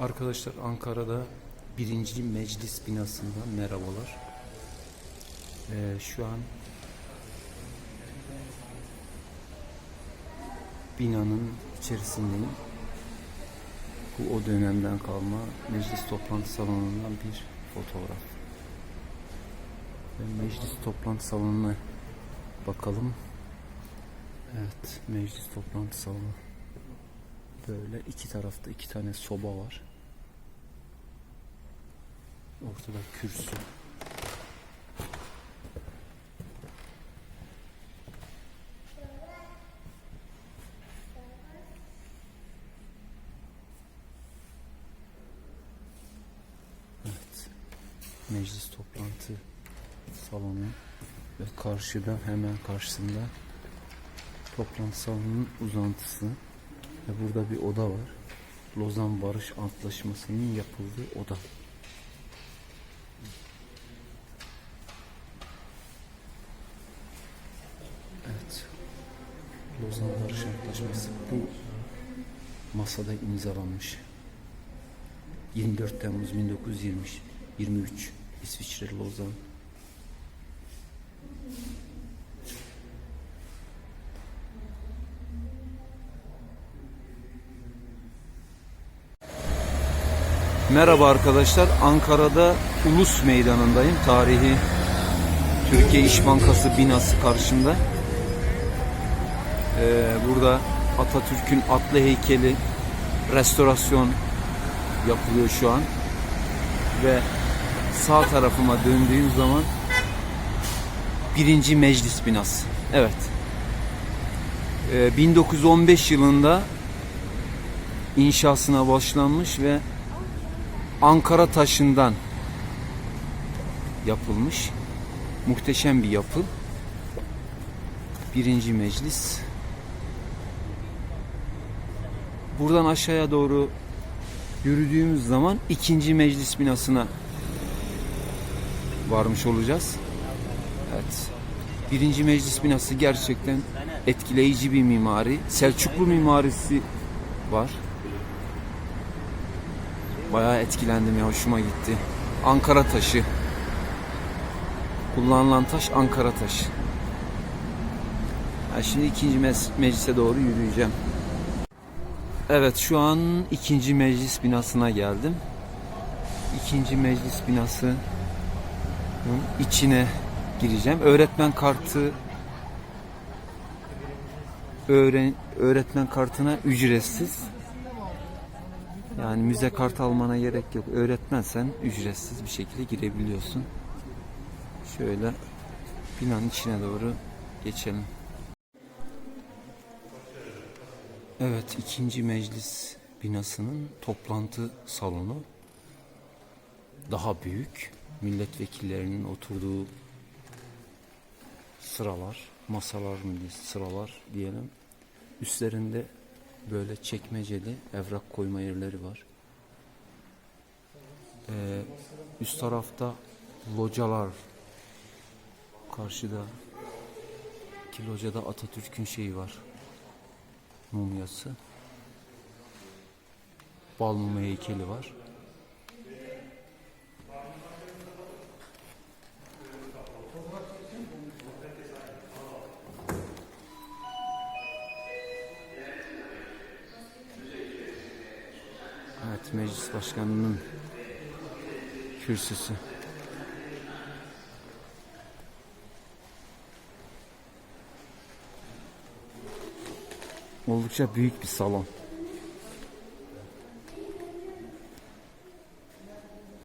Arkadaşlar Ankara'da birinci meclis binasından merhabalar. Ee, şu an binanın içerisindeyim. Bu o dönemden kalma meclis toplantı salonundan bir fotoğraf. Ve meclis toplantı salonuna bakalım. Evet, meclis toplantı salonu. Böyle iki tarafta iki tane soba var. Ortada kürsü. Evet. Meclis toplantı salonu ve karşıda hemen karşısında toplantı salonunun uzantısı ve burada bir oda var. Lozan Barış Antlaşması'nın yapıldığı oda. Evet. Lozan Barış Antlaşması bu masada imzalanmış. 24 Temmuz 1923 23 İsviçre Lozan Merhaba arkadaşlar. Ankara'da Ulus Meydanı'ndayım. Tarihi Türkiye İş Bankası binası karşımda. Ee, burada Atatürk'ün atlı heykeli restorasyon yapılıyor şu an. Ve sağ tarafıma döndüğüm zaman birinci meclis binası. Evet. Ee, 1915 yılında inşasına başlanmış ve Ankara taşından yapılmış. Muhteşem bir yapı. Birinci meclis. Buradan aşağıya doğru yürüdüğümüz zaman ikinci meclis binasına varmış olacağız. Evet. Birinci meclis binası gerçekten etkileyici bir mimari. Selçuklu mimarisi var. Bayağı etkilendim ya hoşuma gitti. Ankara taşı. Kullanılan taş Ankara taşı. Ben şimdi ikinci meclise doğru yürüyeceğim. Evet şu an ikinci meclis binasına geldim. İkinci meclis binasının içine gireceğim. Öğretmen kartı öğren öğretmen kartına ücretsiz. Yani müze kart almana gerek yok. Öğretmensen ücretsiz bir şekilde girebiliyorsun. Şöyle binanın içine doğru geçelim. Evet, ikinci meclis binasının toplantı salonu daha büyük. Milletvekillerinin oturduğu sıralar, masalar mı sıralar diyelim. Üstlerinde böyle çekmeceli evrak koyma yerleri var. Ee, üst tarafta localar karşıda ki locada Atatürk'ün şeyi var mumyası bal mumu heykeli var Evet meclis başkanının kürsüsü. Oldukça büyük bir salon.